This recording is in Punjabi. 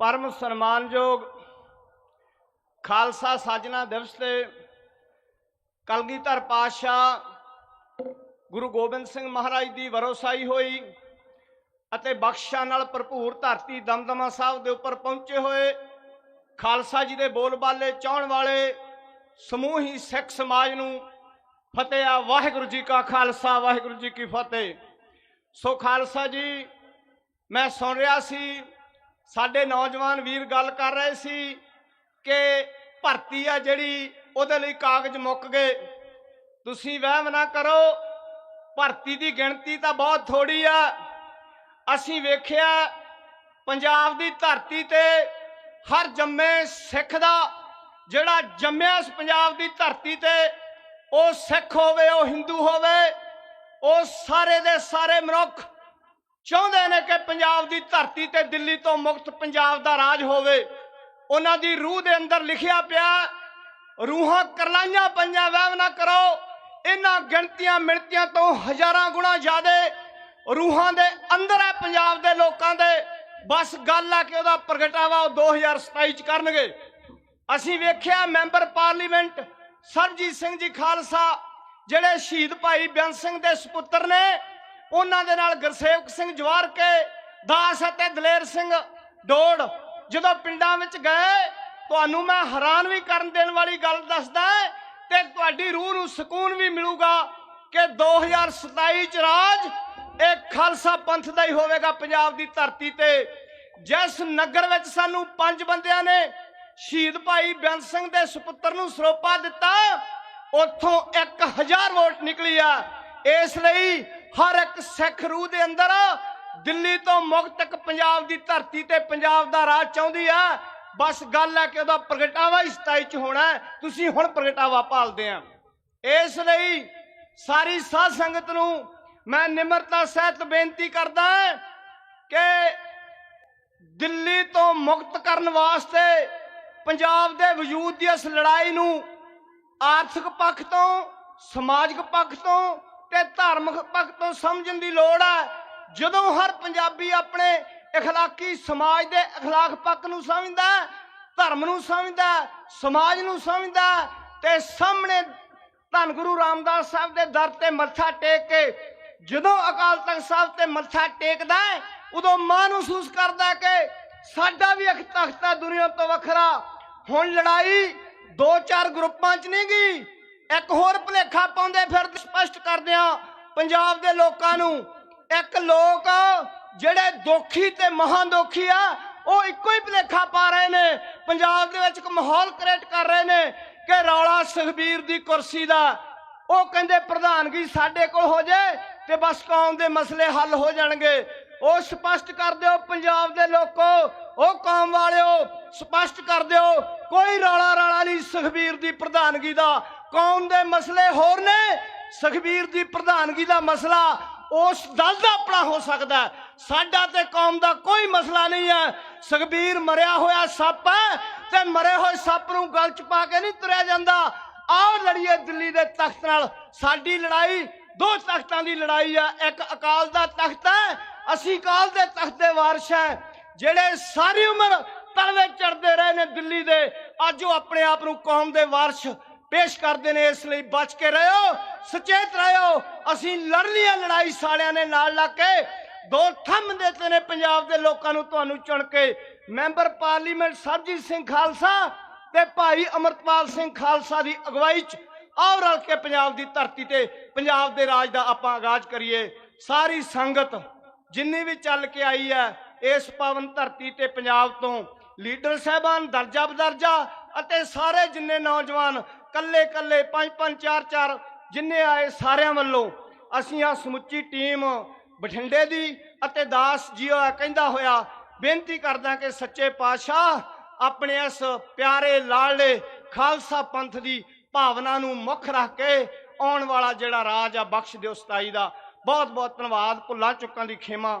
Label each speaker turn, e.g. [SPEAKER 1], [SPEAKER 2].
[SPEAKER 1] ਪਰਮ ਸਨਮਾਨਯੋਗ ਖਾਲਸਾ ਸਾਜਨਾ ਦਿਵਸ ਤੇ ਕਲਗੀਧਰ ਪਾਤਸ਼ਾਹ ਗੁਰੂ ਗੋਬਿੰਦ ਸਿੰਘ ਮਹਾਰਾਜ ਦੀ ਵਰੋਸਾਈ ਹੋਈ ਅਤੇ ਬਖਸ਼ਾਂ ਨਾਲ ਭਰਪੂਰ ਧਰਤੀ ਦਮਦਮਾ ਸਾਹਿਬ ਦੇ ਉੱਪਰ ਪਹੁੰਚੇ ਹੋਏ ਖਾਲਸਾ ਜੀ ਦੇ ਬੋਲਬਾਲੇ ਚਾਹਣ ਵਾਲੇ ਸਮੂਹੀ ਸਿੱਖ ਸਮਾਜ ਨੂੰ ਫਤਿਹ ਆ ਵਾਹਿਗੁਰੂ ਜੀ ਕਾ ਖਾਲਸਾ, ਵਾਹਿਗੁਰੂ ਜੀ ਕੀ ਫਤਿਹ। ਸੋ ਖਾਲਸਾ ਜੀ, ਮੈਂ ਸੁਣ ਰਿਹਾ ਸੀ ਸਾਡੇ ਨੌਜਵਾਨ ਵੀਰ ਗੱਲ ਕਰ ਰਹੇ ਸੀ ਕਿ ਭਰਤੀ ਆ ਜਿਹੜੀ ਉਹਦੇ ਲਈ ਕਾਗਜ਼ ਮੁੱਕ ਗਏ। ਤੁਸੀਂ ਵਹਿਮ ਨਾ ਕਰੋ, ਭਰਤੀ ਦੀ ਗਿਣਤੀ ਤਾਂ ਬਹੁਤ ਥੋੜੀ ਆ। ਅਸੀਂ ਵੇਖਿਆ ਪੰਜਾਬ ਦੀ ਧਰਤੀ ਤੇ ਹਰ ਜੰਮੇ ਸਿੱਖ ਦਾ ਜਿਹੜਾ ਜੰਮਿਆ ਇਸ ਪੰਜਾਬ ਦੀ ਧਰਤੀ ਤੇ, ਉਹ ਸਿੱਖ ਹੋਵੇ, ਉਹ ਹਿੰਦੂ ਹੋਵੇ, ਉਹ ਸਾਰੇ ਦੇ ਸਾਰੇ ਮਨੁੱਖ ਚਾਹੁੰਦੇ ਨੇ ਕਿ ਪੰਜਾਬ ਦੀ ਧਰਤੀ ਤੇ ਦਿੱਲੀ ਤੋਂ ਮੁਕਤ ਪੰਜਾਬ ਦਾ ਰਾਜ ਹੋਵੇ। ਉਹਨਾਂ ਦੀ ਰੂਹ ਦੇ ਅੰਦਰ ਲਿਖਿਆ ਪਿਆ, ਰੂਹਾਂ ਕਰਲਾਈਆਂ ਪੰਜਾਂ ਵਹਿਮ ਨਾ ਕਰੋ। ਇਹਨਾਂ ਗਿਣਤੀਆਂ ਮਿਣਤੀਆਂ ਤੋਂ ਹਜ਼ਾਰਾਂ ਗੁਣਾ ਜ਼ਿਆਦੇ ਰੂਹਾਂ ਦੇ ਅੰਦਰ ਹੈ ਪੰਜਾਬ ਦੇ ਲੋਕਾਂ ਦੇ। ਬਸ ਗੱਲ ਆ ਕਿ ਉਹਦਾ ਪ੍ਰਗਟਾਵਾ ਉਹ 2027 ਚ ਕਰਨਗੇ। ਅਸੀਂ ਵੇਖਿਆ ਮੈਂਬਰ ਪਾਰਲੀਮੈਂਟ ਸਰਜੀਤ ਸਿੰਘ ਜੀ ਖਾਲਸਾ, ਜਿਹੜੇ ਸ਼ਹੀਦ ਭਾਈ ਬਿਆਨ ਸਿੰਘ ਦੇ ਸੁਪੁੱਤਰ ਨੇ ਉਹਨਾਂ ਦੇ ਨਾਲ ਗੁਰਸੇਵਕ ਸਿੰਘ ਜਵਾਰ ਕੇ ਦਾਸ ਅਤੇ ਦਲੇਰ ਸਿੰਘ ਡੋੜ, ਜਦੋਂ ਪਿੰਡਾਂ ਵਿੱਚ ਗਏ, ਤੁਹਾਨੂੰ ਮੈਂ ਹੈਰਾਨ ਵੀ ਕਰਨ ਦੇਣ ਵਾਲੀ ਗੱਲ ਦੱਸਦਾ ਤੇ ਤੁਹਾਡੀ ਰੂਹ ਨੂੰ ਸਕੂਨ ਵੀ ਮਿਲੂਗਾ ਕਿ 2027 ਚ ਰਾਜ ਇਹ ਖਾਲਸਾ ਪੰਥ ਦਾ ਹੀ ਹੋਵੇਗਾ ਪੰਜਾਬ ਦੀ ਧਰਤੀ ਤੇ। ਜਿਸ ਨਗਰ ਵਿੱਚ ਸਾਨੂੰ ਪੰਜ ਬੰਦਿਆਂ ਨੇ ਸ਼ਹੀਦ ਭਾਈ ਬੇਅੰਤ ਸਿੰਘ ਦੇ ਸੁਪੁੱਤਰ ਨੂੰ ਸਰੋਪਾ ਦਿੱਤਾ, ਉੱਥੋਂ 1000 ਵੋਟ ਨਿਕਲੀ ਆ। ਇਸ ਲਈ ਹਰ ਇੱਕ ਸਿੱਖ ਰੂਹ ਦੇ ਅੰਦਰ ਦਿੱਲੀ ਤੋਂ ਮੁਕਤ ਤੱਕ ਪੰਜਾਬ ਦੀ ਧਰਤੀ ਤੇ ਪੰਜਾਬ ਦਾ ਰਾਜ ਚਾਹੁੰਦੀ ਆ। ਬਸ ਗੱਲ ਹੈ ਕਿ ਉਹਦਾ ਪ੍ਰਗਟਾਵਾ ਹੀ 27 ਚ ਹੋਣਾ ਤੁਸੀਂ ਹੁਣ ਪ੍ਰਗਟਾਵਾ ਭਾਲਦੇ ਆ। ਇਸ ਲਈ ਸਾਰੀ ਸਾਧ ਸੰਗਤ ਨੂੰ ਮੈਂ ਨਿਮਰਤਾ ਸਹਿਤ ਬੇਨਤੀ ਕਰਦਾ ਕਿ ਦਿੱਲੀ ਤੋਂ ਮੁਕਤ ਕਰਨ ਵਾਸਤੇ ਪੰਜਾਬ ਦੇ ਵਜੂਦ ਦੀ ਇਸ ਲੜਾਈ ਨੂੰ ਆਰਥਿਕ ਪੱਖ ਤੋਂ, ਸਮਾਜਿਕ ਪੱਖ ਤੋਂ ਤੇ ਧਾਰਮਿਕ ਪੱਖ ਤੋਂ ਸਮਝਣ ਦੀ ਲੋੜ ਹੈ ਜਦੋਂ ਹਰ ਪੰਜਾਬੀ ਆਪਣੇ اخلاقی ਸਮਾਜ ਦੇ اخلاق ਪੱਖ ਨੂੰ ਸਮਝਦਾ ਹੈ, ਧਰਮ ਨੂੰ ਸਮਝਦਾ ਹੈ, ਸਮਾਜ ਨੂੰ ਸਮਝਦਾ ਹੈ ਤੇ ਸਾਹਮਣੇ ਧੰਨ ਗੁਰੂ ਰਾਮਦਾਸ ਸਾਹਿਬ ਦੇ ਦਰ ਤੇ ਮੱਥਾ ਟੇਕ ਕੇ ਜਦੋਂ ਅਕਾਲ ਤਖਤ ਸਾਹਿਬ ਤੇ ਮੱਥਾ ਟੇਕਦਾ ਹੈ, ਉਦੋਂ ਮਾਣ ਮਹਿਸੂਸ ਕਰਦਾ ਹੈ ਕਿ ਸਾਡਾ ਵੀ ਇੱਕ ਤਖਤ ਹੈ ਦੁਨੀਆ ਤੋਂ ਵੱਖਰਾ ਹੁਣ ਲੜਾਈ ਦੋ ਚਾਰ ਗਰੁੱਪਾਂ 'ਚ ਨਹੀਂ ਗਈ ਇੱਕ ਹੋਰ ਭੁਲੇਖਾ ਪਾਉਂਦੇ ਫਿਰ ਸਪਸ਼ਟ ਕਰਦੇ ਆ ਪੰਜਾਬ ਦੇ ਲੋਕਾਂ ਨੂੰ। ਇੱਕ ਲੋਕ ਜਿਹੜੇ ਦੋਖੀ ਤੇ ਮਹਾਂ ਦੋਖੀ ਆ, ਉਹ ਇੱਕੋ ਹੀ ਭੁਲੇਖਾ ਪਾ ਰਹੇ ਨੇ। ਪੰਜਾਬ ਦੇ ਵਿੱਚ ਇੱਕ ਮਾਹੌਲ ਕ੍ਰੀਏਟ ਕਰ ਰਹੇ ਨੇ ਕਿ ਰੌਲਾ ਸੁਖਬੀਰ ਦੀ ਕੁਰਸੀ ਦਾ। ਉਹ ਕਹਿੰਦੇ ਪ੍ਰਧਾਨਗੀ ਸਾਡੇ ਕੋਲ ਹੋ ਜਾਏ ਤੇ ਬਸ ਕੌਮ ਦੇ ਮਸਲੇ ਹੱਲ ਹੋ ਜਾਣਗੇ। ਉਹ ਸਪਸ਼ਟ ਕਰ ਦਿਓ ਪੰਜਾਬ ਦੇ ਲੋਕੋ ਉਹ ਕੌਮ ਵਾਲਿਓ, ਸਪਸ਼ਟ ਕਰ ਦਿਓ, ਕੋਈ ਰੌਲਾ ਰਾਲਾ ਨਹੀਂ ਸੁਖਬੀਰ ਦੀ ਪ੍ਰਧਾਨਗੀ ਦਾ। ਕੌਮ ਦੇ ਮਸਲੇ ਹੋਰ ਨੇ, ਸੁਖਬੀਰ ਦੀ ਪ੍ਰਧਾਨਗੀ ਦਾ ਮਸਲਾ ਉਸ ਦਲ ਦਾ ਆਪਣਾ ਹੋ ਸਕਦਾ ਸਾਡਾ ਤੇ ਕੌਮ ਦਾ ਕੋਈ ਮਸਲਾ ਨਹੀਂ ਹੈ। ਸੁਖਬੀਰ ਮਰਿਆ ਹੋਇਆ ਸੱਪ ਹੈ ਤੇ ਮਰੇ ਹੋਏ ਸੱਪ ਨੂੰ ਗਲ ਚ ਪਾ ਕੇ ਨਹੀਂ ਤੁਰਿਆ ਜਾਂਦਾ। ਆਓ ਲੜੀਏ ਦਿੱਲੀ ਦੇ ਤਖਤ ਨਾਲ। ਸਾਡੀ ਲੜਾਈ ਦੋ ਤਖਤਾਂ ਦੀ ਲੜਾਈ ਆ। ਇੱਕ ਅਕਾਲ ਦਾ ਤਖਤ ਹੈ, ਅਸੀਂ ਅਕਾਲ ਦੇ ਤਖਤ ਦੇ ਵਾਰਿਸ ਹੈ। ਜਿਹੜੇ ਸਾਰੀ ਉਮਰ ਤਲਵੇ ਚੜਦੇ ਰਹੇ ਨੇ ਦਿੱਲੀ ਦੇ, ਅੱਜ ਉਹ ਆਪਣੇ ਆਪ ਨੂੰ ਕੌਮ ਦੇ ਵਾਰਸ਼ ਪੇਸ਼ ਕਰਦੇ ਨੇ, ਇਸ ਲਈ ਬਚ ਕੇ ਰਹਿਓ ਸੁਚੇਤ ਰਹਿਓ ਅਸੀਂ ਲੜਨੀ ਹੈ ਲੜਾਈ ਸਾਲਿਆਂ ਨੇ ਨਾਲ ਲੱਗ ਕੇ ਦੋ ਥੰਮ ਦਿੱਤੇ ਨੇ ਪੰਜਾਬ ਦੇ ਲੋਕਾਂ ਨੂੰ ਤੁਹਾਨੂੰ ਚੁਣ ਕੇ। ਮੈਂਬਰ ਪਾਰਲੀਮੈਂਟ ਸਰਜੀਤ ਸਿੰਘ ਖਾਲਸਾ ਤੇ ਭਾਈ ਅਮਰਤਪਾਲ ਸਿੰਘ ਖਾਲਸਾ ਦੀ ਅਗਵਾਈ 'ਚ ਆਓ ਰਲ ਕੇ ਪੰਜਾਬ ਦੀ ਧਰਤੀ ਤੇ, ਪੰਜਾਬ ਦੇ ਰਾਜ ਦਾ ਆਪਾਂ ਆਗਾਜ਼ ਕਰੀਏ। ਸਾਰੀ ਸੰਗਤ ਜਿੰਨੀ ਵੀ ਚੱਲ ਕੇ ਆਈ ਹੈ ਇਸ ਪਾਵਨ ਧਰਤੀ ਤੇ ਪੰਜਾਬ ਤੋਂ ਲੀਡਰ ਸਾਹਿਬਾਨ, ਦਰਜਾ ਬਦਰਜਾ ਅਤੇ ਸਾਰੇ ਜਿੰਨੇ ਨੌਜਵਾਨ ਕੱਲੇ ਕੱਲੇ ਪੰਜ ਪੰਜ ਚਾਰ ਚਾਰ ਜਿੰਨੇ ਆਏ ਸਾਰਿਆਂ ਵੱਲੋਂ ਅਸੀਂ ਆ ਸਮੁੱਚੀ ਟੀਮ ਬਠਿੰਡੇ ਦੀ ਅਤੇ ਦਾਸ ਜੀਓ ਕਹਿੰਦਾ ਹੋਇਆ ਬੇਨਤੀ ਕਰਦਾ ਕਿ ਸੱਚੇ ਪਾਤਸ਼ਾਹ ਆਪਣੇ ਇਸ ਪਿਆਰੇ ਲਾਲੇ ਖਾਲਸਾ ਪੰਥ ਦੀ ਭਾਵਨਾ ਨੂੰ ਮੁੱਖ ਰੱਖ ਕੇ ਆਉਣ ਵਾਲਾ ਜਿਹੜਾ ਰਾਜ ਆ ਬਖਸ਼ ਦਿਓ 27 ਦਾ। ਬਹੁਤ ਬਹੁਤ ਧੰਨਵਾਦ। ਭੁੱਲਾਂ ਚੁੱਕਾਂ ਦੀ ਖੇਮਾ